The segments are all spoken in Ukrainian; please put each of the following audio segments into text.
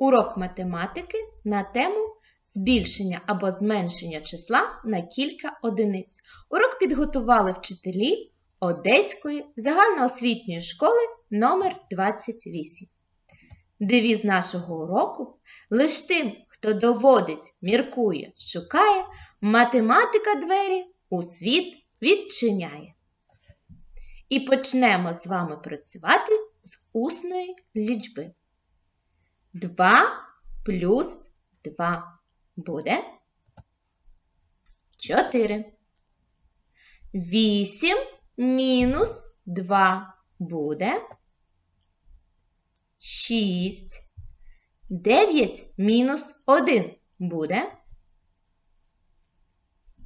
Урок математики на тему збільшення або зменшення числа на кілька одиниць. Урок підготували вчителі Одеської загальноосвітньої школи номер 28. Девіз нашого уроку лиш тим, хто доводить, міркує, шукає, математика двері у світ відчиняє. І почнемо з вами працювати з усної лічби. 2 плюс 2 буде 4. 8 мінус 2 буде 6. 9 мінус 1 буде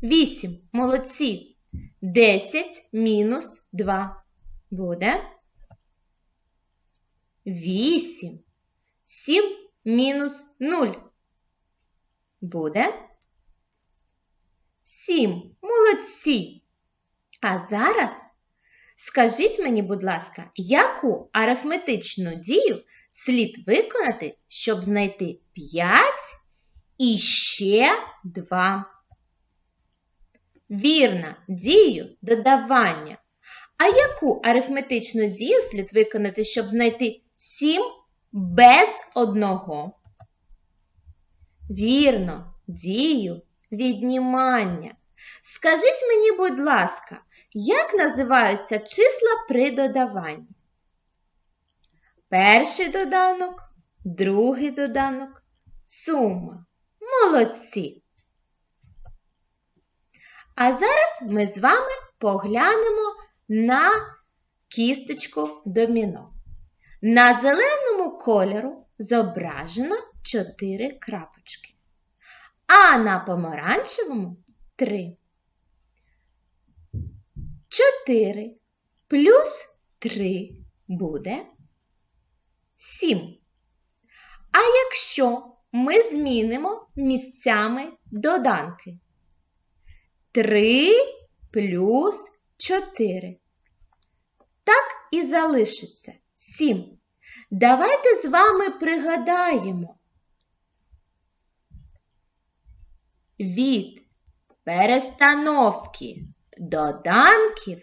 8. Молодці. 10 мінус 2 буде 8. 7 мінус 0 буде 7. Молодці. А зараз скажіть мені, будь ласка, яку арифметичну дію слід виконати, щоб знайти 5 і ще 2? Вірно, дію додавання. А яку арифметичну дію слід виконати, щоб знайти 7 без одного? Вірно, дію віднімання. Скажіть мені, будь ласка, як називаються числа при додаванні? Перший доданок, другий доданок, сума. Молодці. А зараз ми з вами поглянемо на кісточку доміно. На зеленому кольору зображено 4 крапочки, а на помаранчевому 3. 4 плюс 3 буде 7. А якщо ми змінимо місцями доданки? 3 плюс 4. Так і залишиться 7. Давайте з вами пригадаємо. Від перестановки доданків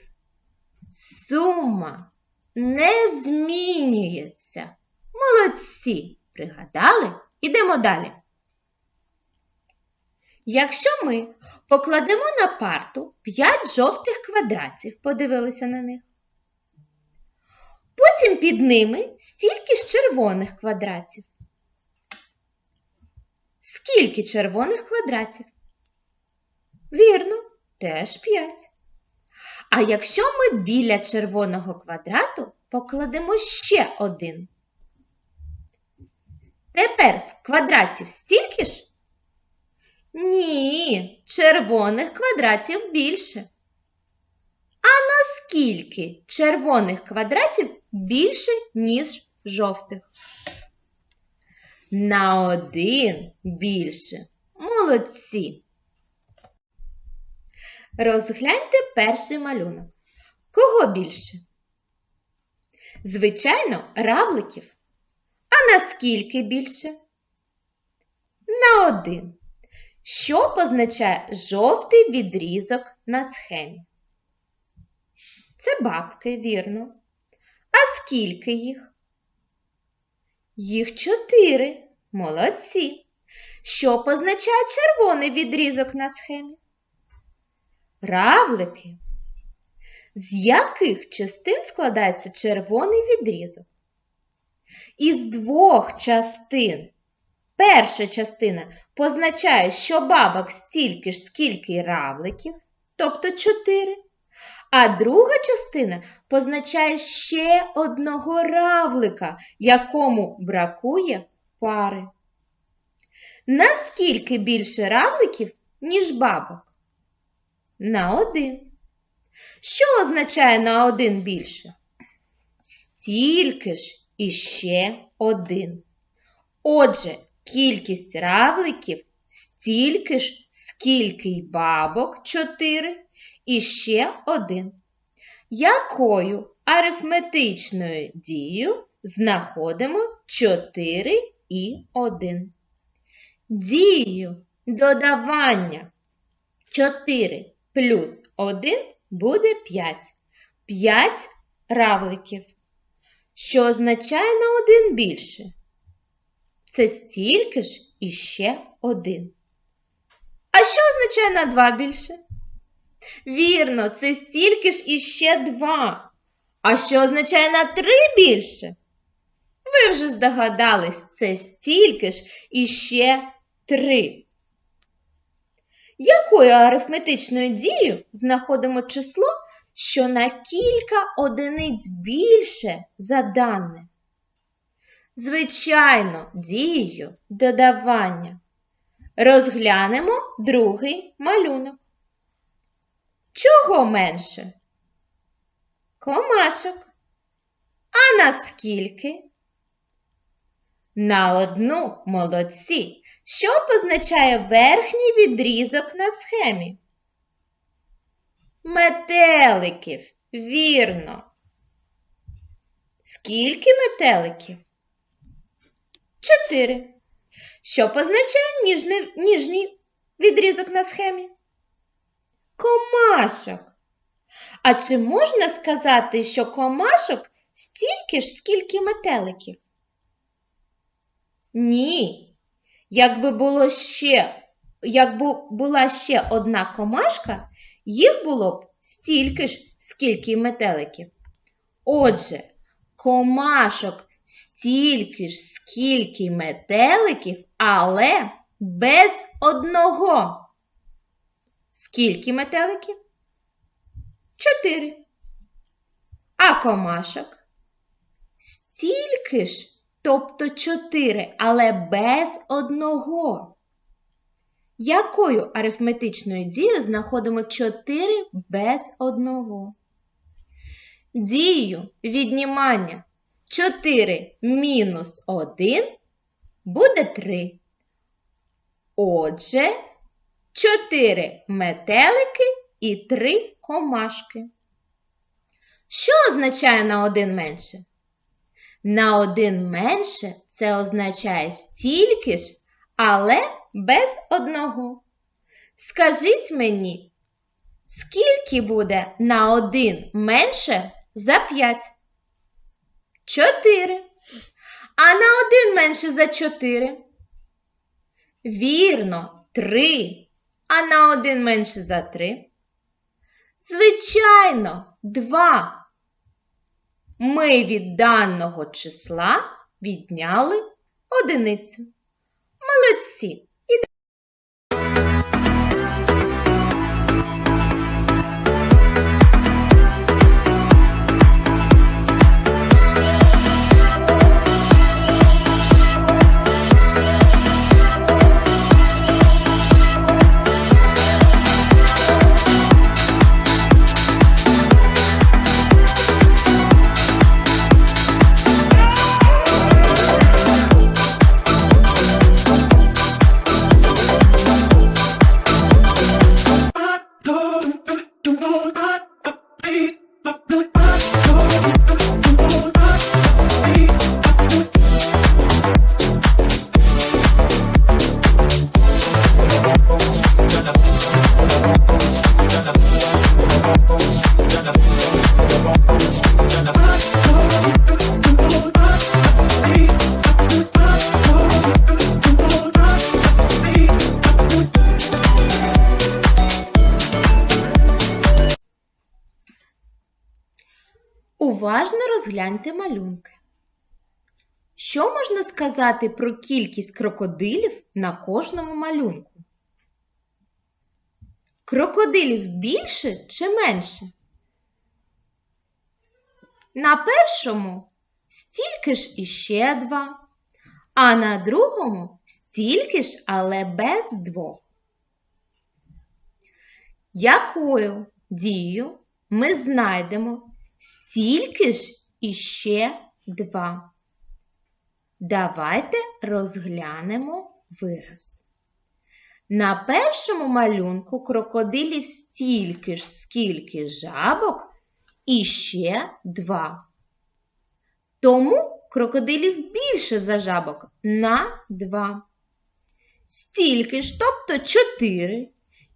сума не змінюється. Молодці! Пригадали? Ідемо далі. Якщо ми покладемо на парту 5 жовтих квадратів, подивилися на них, потім під ними стільки ж червоних квадратів. Скільки червоних квадратів? Вірно, теж 5. А якщо ми біля червоного квадрату покладемо ще один. Тепер з квадратів стільки ж? Ні, червоних квадратів більше. А наскільки червоних квадратів більше, ніж жовтих? На один більше. Молодці. Розгляньте перший малюнок. Кого більше? Звичайно, равликів. А наскільки більше? На один. Що позначає жовтий відрізок на схемі? Це бабки, вірно. А скільки їх? Їх чотири. Молодці. Що позначає червоний відрізок на схемі? Равлики. З яких частин складається червоний відрізок? Із двох частин. Перша частина позначає, що бабок стільки ж, скільки й равликів, тобто 4. А друга частина позначає ще одного равлика, якому бракує пари. Наскільки більше равликів, ніж бабок? На один. Що означає на один більше? Стільки ж і ще один. Отже, кількість равликів стільки ж, скільки й бабок 4 і ще один. Якою арифметичною дією знаходимо 4 і 1. Дією додавання 4 плюс 1 буде 5. 5 равликів. Що означає на 1 більше? Це стільки ж і ще 1. А що означає на 2 більше? Вірно, це стільки ж і ще 2. А що означає на 3 більше? Ви вже здогадались, це стільки ж і ще 3. Якою арифметичною дією знаходимо число, що на кілька одиниць більше за дане? Звичайно, дією додавання. Розглянемо другий малюнок. Чого менше? Комашок. А на скільки? На одну молодці. Що позначає верхній відрізок на схемі? Метеликів. Вірно. Скільки метеликів? Чотири. Що позначає ніжний, ніжній відрізок на схемі? Комашок. А чи можна сказати, що комашок стільки ж, скільки метеликів? Ні. Якби було ще, якби була ще одна комашка, їх було б стільки ж, скільки метеликів. Отже, комашок стільки ж, скільки метеликів, але без одного. Скільки метеликів? Чотири. А комашок? Стільки ж, тобто чотири, але без одного. Якою арифметичною дією знаходимо 4 без одного? Дію віднімання 4 мінус 1 буде 3. Отже, 4 метелики і 3 комашки. Що означає на 1 менше? На 1 менше це означає стільки ж, але без одного. Скажіть мені, скільки буде на 1 менше за 5? 4. А на 1 менше за 4? Вірно, 3. А на 1 менше за 3? Звичайно, 2. Ми від даного числа відняли одиницю. Молодці! Уважно розгляньте малюнки. Що можна сказати про кількість крокодилів на кожному малюнку? Крокодилів більше чи менше? На першому стільки ж іще два, а на другому стільки ж, але без двох. Якою дією ми знайдемо стільки ж іще два? Давайте розглянемо вираз. На першому малюнку крокодилів стільки ж, скільки жабок, і ще два. Тому крокодилів більше за жабок на 2. Стільки ж, тобто 4.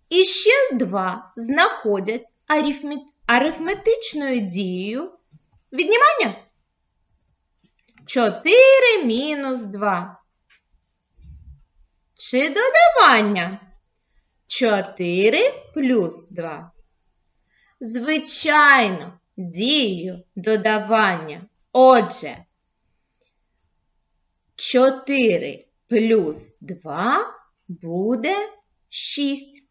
І ще 2 знаходять арифмет- арифметичною дією віднімання. 4 мінус 2. Чи додавання? 4 плюс 2. Звичайно, дією додавання. Отже, 4 плюс 2 буде 6.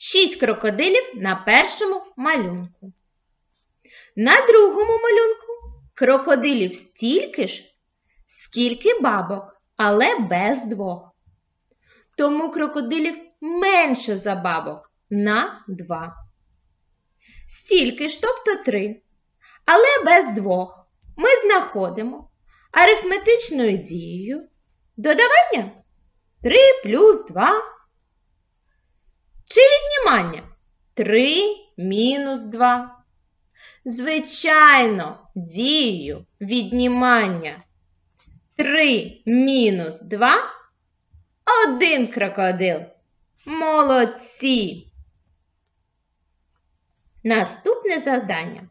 6 крокодилів на першому малюнку. На другому малюнку крокодилів стільки ж, скільки бабок, але без двох. Тому крокодилів менше за бабок на 2. Стільки ж, тобто 3. Але без двох ми знаходимо арифметичною дією додавання 3 плюс 2. Чи віднімання 3 мінус 2. Звичайно, дією віднімання 3 мінус 2 один крокодил. Молодці! Наступне завдання.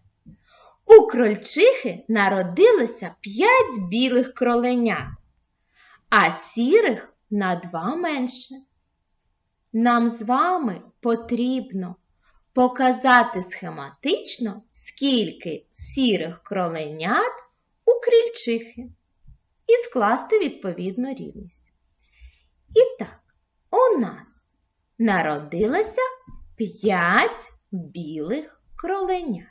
У крольчихи народилося 5 білих кроленят, а сірих на 2 менше. Нам з вами потрібно показати схематично, скільки сірих кроленят у крільчихи і скласти відповідну рівність. І так, у нас народилося 5 білих кроленят.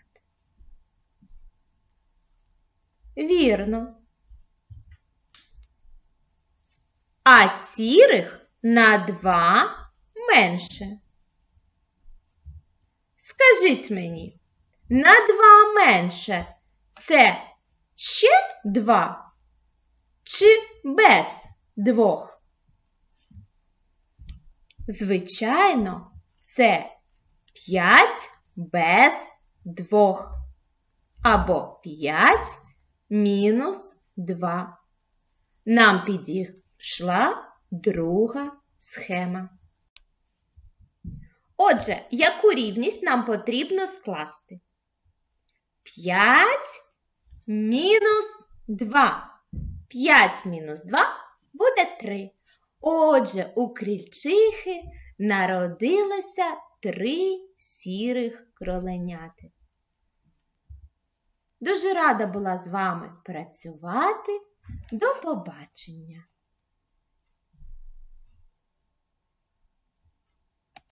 Вірно. А сірих на 2 менше. Скажіть мені, на 2 менше це ще 2 чи без двох? Звичайно, це 5 без двох. Або 5 мінус 2. Нам підійшла друга схема. Отже, яку рівність нам потрібно скласти? 5 мінус 2. 5 мінус 2 буде 3. Отже, у крільчихи народилося 3 сірих кроленяти. Дуже рада була з вами працювати. До побачення!